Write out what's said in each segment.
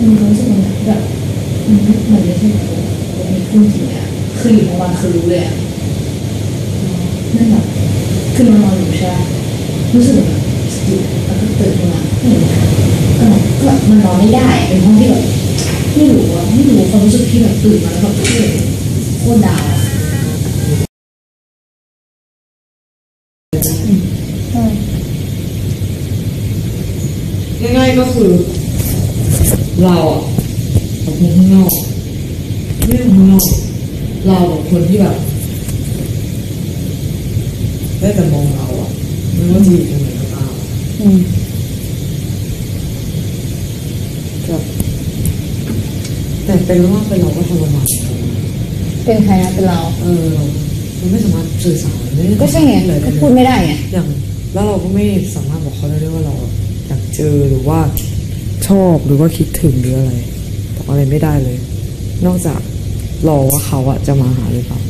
มันรู้สึกแบบมันไม่ใช่ตัวตัวนี้ขึ้จริงอะคืออยู่โรงพาบาลคือรู้เลยอะนั่นแหบบคือมันนอนอยู่ใช่รู้สึกแบบสติแล้วก็ตื่นขึ้นมาเห็นก็ก็มันนอนไม่ได้เป็นห้องที่แบบไม่รู้ว่าไม่รู้ความรู้สึกที่แบบตื่นมาแล้วแบบโคตรดาวง่ายๆก็คือ เราอะกับคนข้างนอกไม่ใช่คนข้างนอกเรากับคนที่แบบได้แต่มองเราอะไม่ว่าจะอยู่ตรงไหนก็ตามอืมแบบแต่เป็นว่าเป็นเราก็ทรมานเหมือนกันนะเป็นใครนะเป็นเรา เออเราไม่สามารถสื่อสารไม่ด้ก็ใช่ไงเลยก็พูดไม่ได้ไงอย่างแล้วเราก็ไม่สามารถบอกเขาได้ด้วยว่าเราอยากเจอหรือว่า ชอบหรือว่าคิดถึงหรืออะไรบอกอะไรไม่ได้เลย นอกจากรอว่าเขาอะจะมาหาหรือเปล่า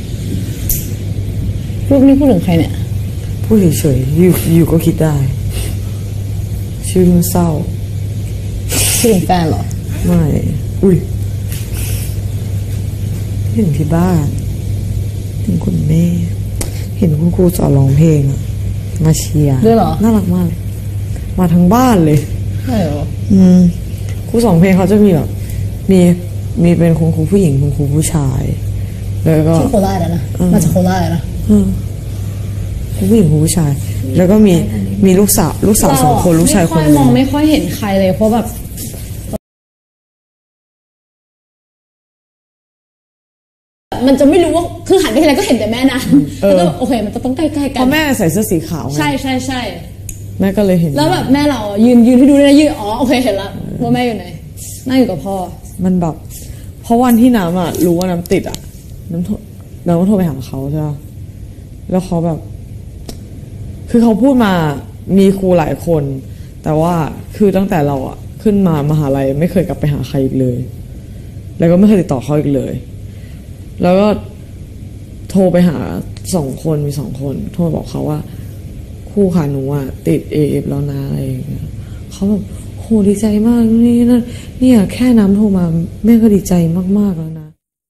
รูปนี้พูดถึงใครเนี่ย พูดเฉยๆอยู่อยู่ก็คิดได้ ชื่อมันเศร้าพูดถึงแฟนเหรอ ไม่ อุ้ยเห็นที่บ้านเห็นคุณแม่ เห็นคุณครูสอนร้องเพลงอะมาเชียร์ด้วยเหรอ น่ารักมากเลยมาทั้งบ้านเลย ใช่เหรออืมครูสองเพลงเขาจะมีแบบมีมีเป็นคุณครูผู้หญิงคุณครูผู้ชาย แล้วก็ ที่โคราชอะนะมาจากโคราชอะนะอืมครูผู้หญิงครูผู้ชาย แล้วก็มีมีลูกสาวลูกสาวสองคนลูกชายคนหไม่นึค่อยมองงไม่ค่อยเห็นใครเลยเพราะแบบมันจะไม่รู้ว่าคือหันไปทีไรก็เห็นแต่แม่นะแล้วก็โอเค มันจะต้องใกล้ๆเพกันราะแม่ใส่เสื้อสีขาวไง ใช่ใช่ใช่ แม่ก็เลยเห็นแล้วแบบแม่เราอะยืนยืนให้ดูเลยนะยืนอ๋อโอเคเห็นละว่าแม่อยู่ไหนนั่งอยู่กับพ่อ มันแบบเพราะวันที่น้ำอะรู้ว่าน้ำติดอะ น้ำโทรน้ำก็โทรไปหาเขาใช่ปะแล้วเขาแบบ คือเขาพูดมามีครูหลายคน แต่ว่าคือตั้งแต่เราอะ ขึ้นมามหาลัยไม่เคยกลับไปหาใครอีกเลย แล้วก็ไม่เคยติดต่อเขาอีกเลย แล้วก็โทรไปหาสองคนมีสองคน โทรบอกเขาว่า ครูค่ะหนูอะติดเอฟแล้วนะอะไรอย่างเงี้ยเขาแบบโหดีใจมากนี่นั่นเนี่ยแค่น้ำโทรมาแม่ก็ดีใจมากๆแล้วนะ